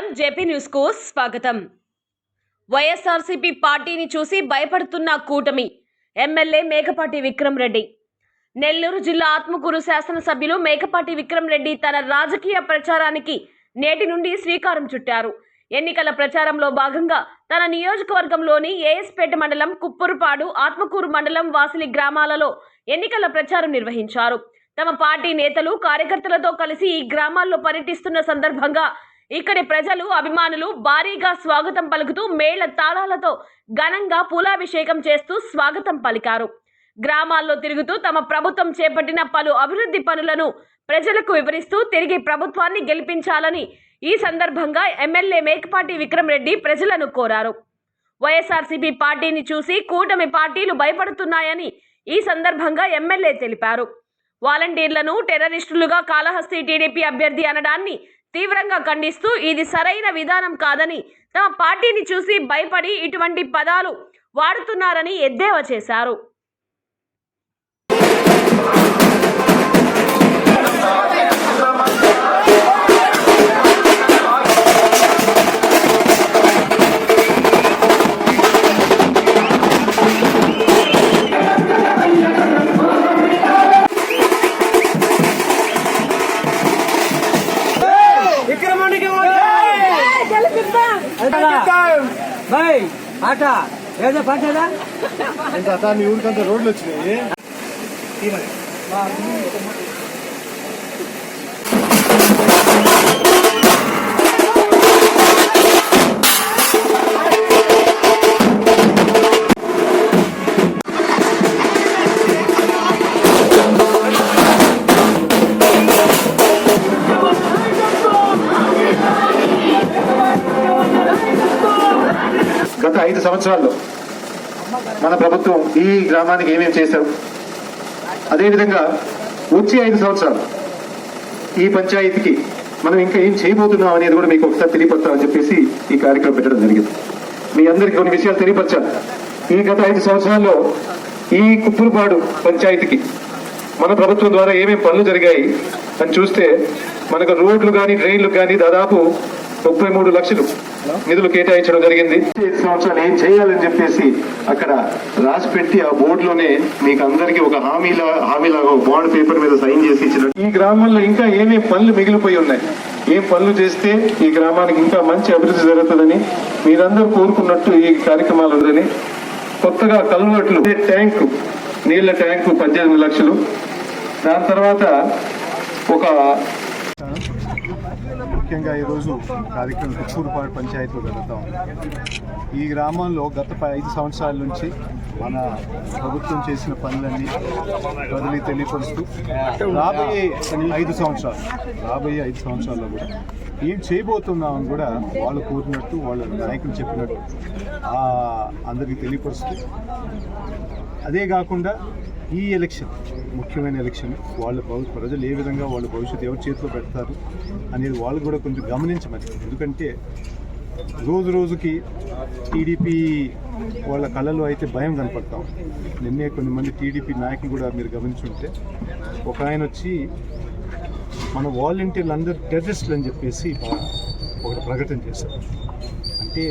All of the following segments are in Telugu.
నమస్కారం. జేపీ న్యూస్కు స్వాగతం. వైఎస్ఆర్సీపీ పార్టీని చూసి భయపడుతున్న కూటమి ఎమ్మెల్యే మేకపాటి విక్రమ్ రెడ్డి. నెల్లూరు జిల్లా ఆత్మకూరు శాసనసభ్యులు మేకపాటి విక్రమ్ రెడ్డి తన రాజకీయ ప్రచారానికి నేటి నుండి శ్రీకారం చుట్టారు. ఎన్నికల ప్రచారంలో భాగంగా తన నియోజకవర్గంలోని ఏఎస్పేట మండలం కుప్పరుపాడు ఆత్మకూరు మండలం వాసిలి గ్రామాలలో ఎన్నికల ప్రచారం నిర్వహించారు. తమ పార్టీ నేతలు కార్యకర్తలతో కలిసి ఈ గ్రామాల్లో పర్యటిస్తున్న సందర్భంగా ఇక్కడి ప్రజలు అభిమానులు భారీగా స్వాగతం పలుకుతూ మేళ తాళాలతో ఘనంగా పూలాభిషేకం చేస్తూ స్వాగతం పలికారు. గ్రామాల్లో తిరుగుతూ తమ ప్రభుత్వం చేపట్టిన పలు అభివృద్ధి పనులను ప్రజలకు వివరిస్తూ తిరిగి ప్రభుత్వాన్ని గెలిపించాలని ఈ సందర్భంగా ఎమ్మెల్యే మేకపాటి విక్రమ్ రెడ్డి ప్రజలను కోరారు. వైఎస్ఆర్సీపీ పార్టీని చూసి కూటమి పార్టీలు భయపడుతున్నాయని ఈ సందర్భంగా ఎమ్మెల్యే తెలిపారు. వాలంటీర్లను టెర్రరిస్టులుగా కాళహస్తి టీడీపీ అభ్యర్థి అనడాన్ని తీవ్రంగా ఖండిస్తూ ఇది సరైన విధానం కాదని తమ పార్టీని చూసి భయపడి ఇటువంటి పదాలు వాడుతున్నారని ఎద్దేవా చేశారు. బై ఆట. ఏదో పడ్డదా ఇంకా తా మీ ఊరికంతా రోడ్లు వచ్చినాయి. గత ఐదు సంవత్సరాల్లో మన ప్రభుత్వం ఈ గ్రామానికి ఏమేమి చేశారు? అదేవిధంగా వచ్చే ఐదు సంవత్సరాలు ఈ పంచాయతీకి మనం ఇంకా ఏం చేయబోతున్నాం అనేది కూడా మీకు ఒకసారి తెలియపరచాలని చెప్పేసి ఈ కార్యక్రమం పెట్టడం జరిగింది. మీ అందరికీ కొన్ని విషయాలు తెలియపరచాలి ఈ గత ఐదు సంవత్సరాల్లో ఈ కుప్పురుపాడు పంచాయతీకి మన ప్రభుత్వం ద్వారా ఏమేమి పనులు జరిగాయి అని చూస్తే మనకు రోడ్లు కానీ డ్రైన్లు కానీ దాదాపు ముప్పై మూడు లక్షలు నిధులు కేటాయించడం జరిగింది. సంవత్సరాలు ఏం చేయాలని చెప్పేసి అక్కడ రాసి పెట్టి ఆ బోర్డులోనే మీకు అందరికీ ఒక హామీలా హామీలాగా ఒక బాండ్ పేపర్ మీద సైన్ చేసి ఇచ్చిన ఈ గ్రామంలో ఇంకా ఏమేమి పనులు మిగిలిపోయి ఉన్నాయి? ఏం పనులు చేస్తే ఈ గ్రామానికి ఇంకా మంచి అభివృద్ధి జరుగుతుందని మీరందరూ కోరుకున్నట్టు ఈ కార్యక్రమాలు ఉందని కొత్తగా కల్వర్ట్లు ట్యాంకు నీళ్ళ ట్యాంకు పద్దెనిమిది లక్షలు. దాని తర్వాత ఒక ముఖ్యంగా ఈరోజు కార్యక్రమం కుచ్చూరుపాడు పంచాయతీలో జరుగుతా ఉంది. ఈ గ్రామంలో గత ఐదు సంవత్సరాల నుంచి మన ప్రభుత్వం చేసిన పనులన్నీ బదిలీ తెలియపరుస్తూ రాబోయే ఐదు సంవత్సరాలు రాబోయే ఐదు సంవత్సరాల్లో కూడా ఏం చేయబోతున్నామని కూడా వాళ్ళు కోరినట్టు వాళ్ళ నాయకులు చెప్పినట్టు అందరికీ తెలియపరుస్తూ అదే కాకుండా ఈ ఎలక్షన్ ముఖ్యమైన ఎలక్షన్ వాళ్ళ ప్రజలు ఏ విధంగా వాళ్ళ భవిష్యత్తు ఎవరి చేతిలో పెడతారు అనేది వాళ్ళు కూడా కొంచెం గమనించమని. ఎందుకంటే రోజు రోజుకి టీడీపీ వాళ్ళ కళలో అయితే భయం కనపడతాం. నిన్నే కొన్ని మంది టీడీపీ నాయకులు కూడా మీరు గమనించుంటే ఒక ఆయన వచ్చి మన వాలంటీర్లు అందరూ టెర్రరిస్టులు అని చెప్పేసి ఒకటి ప్రకటన చేశారు. అంటే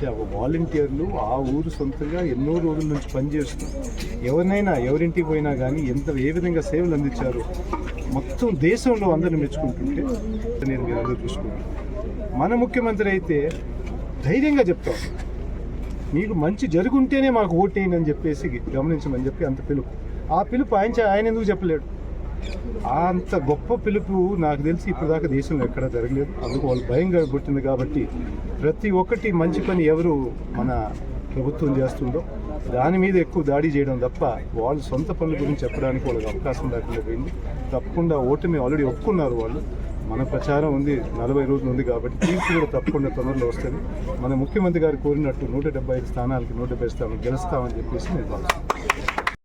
అంటే ఆ వాలంటీర్లు ఆ ఊరు సొంతంగా ఎన్నో రోజుల నుంచి పనిచేస్తున్నారు ఎవరినైనా ఎవరింటికి పోయినా కానీ ఎంత ఏ విధంగా సేవలు అందించారు మొత్తం దేశంలో అందరిని మెచ్చుకుంటుంటే నేను మీరు అందరూ చూసుకున్నాను మన ముఖ్యమంత్రి అయితే ధైర్యంగా చెప్తాం మీకు మంచి జరుగుంటేనే మాకు ఓటేయండి అని చెప్పేసి గమనించమని చెప్పి అంత పిలుపు. ఆ పిలుపు ఆయన ఆయన ఎందుకు చెప్పలేడు? అంత గొప్ప పిలుపు నాకు తెలిసి ఇప్పటిదాకా దేశంలో ఎక్కడా జరగలేదు. అందుకు వాళ్ళు భయంగా పుట్టింది కాబట్టి ప్రతి ఒక్కటి మంచి పని ఎవరు మన ప్రభుత్వం చేస్తుందో దాని మీద ఎక్కువ దాడి చేయడం తప్ప వాళ్ళు సొంత పనుల గురించి చెప్పడానికి వాళ్ళకి అవకాశం లేకుండా పోయింది. తప్పకుండా ఓటమి ఆల్రెడీ ఒప్పుకున్నారు వాళ్ళు. మన ప్రచారం ఉంది నలభై రోజులు ఉంది కాబట్టి తీర్పు కూడా తప్పకుండా తొందరలో వస్తుంది. మన ముఖ్యమంత్రి గారు కోరినట్టు నూట డెబ్బై ఐదు స్థానాలకి నూట డెబ్బై స్థానాలు గెలుస్తామని చెప్పేసి నేను భావిస్తున్నాను.